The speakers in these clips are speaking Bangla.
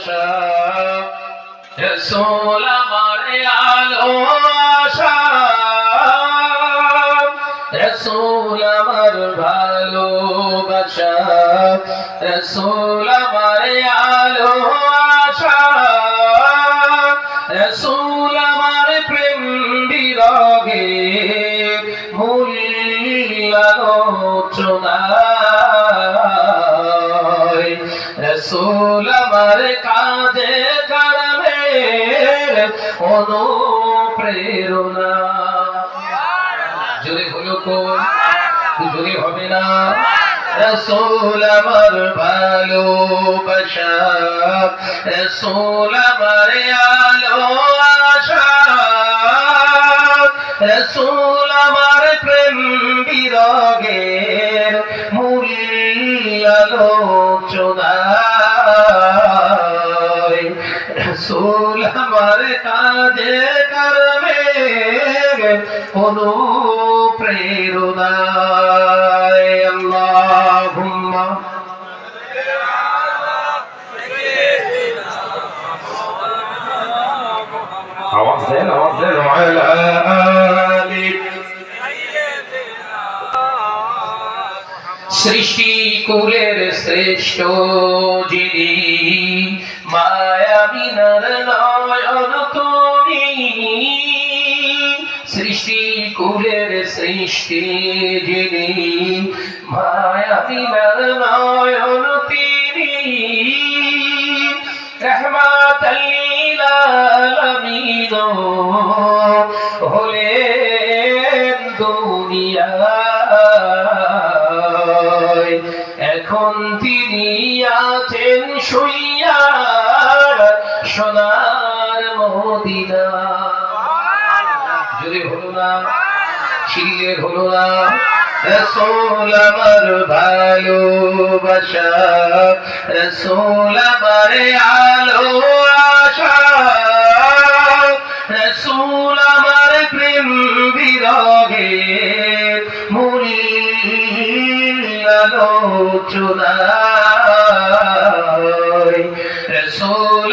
ভালোবাসা। রসুল আমার আলো আশা রসুল আমার ভালোবাসা। রসুল আমার আলো আশা রসুল আমার প্রেম বিরগে মূল আলোচনায় রসুল আমার কাজে করবে অনুপ্রেরণা। জোরে হলো কোন জোরে হবে না। রসুল আমার ভালোবাসা, রসুল আমার আলো রসুল আমার প্রেম বিরগের মূল আলোচনায় আমার কাজে করবে অনুপ্রেরণায়। আল্লাহুম্মা। আওয়াজ দেন আওয়াজ দেন। ওয়ালা আলি। সৃষ্টি কুলের শ্রেষ্ঠ যিনি মায়া বিনার সৃষ্টি, কুলের সৃষ্টি যিনি, মায়া বিনার নয়ন তিনি। রহমাতাল্লিল আলামিন হলেন দুনিয়ায় এখন তিনি আছেন শুইয়া সোনার যদি হলো না ছিলের হলো না। রসুল আমার ভালোবাসা, রসুল আমার আলো, আশা। রসুল আমার প্রেম রসুল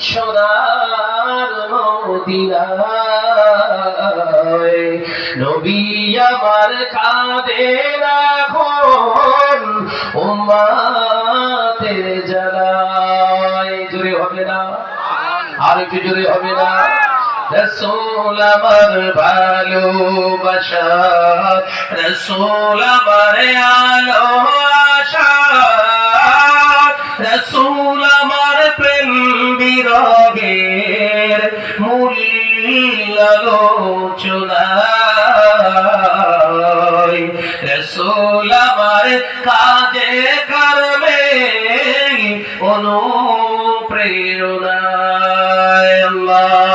সোনার মদিনায় নবী আমার কাঁদে রাখন উম্মাতের জ্বালায়। জোরে হবে না? আর একটু জোরে হবে না? রসুল আমার ভালোবাসা, রসুল আমার আলো। রসুল আমার কাজে কর্মে অনুপ্রেরণায় আল্লাহ।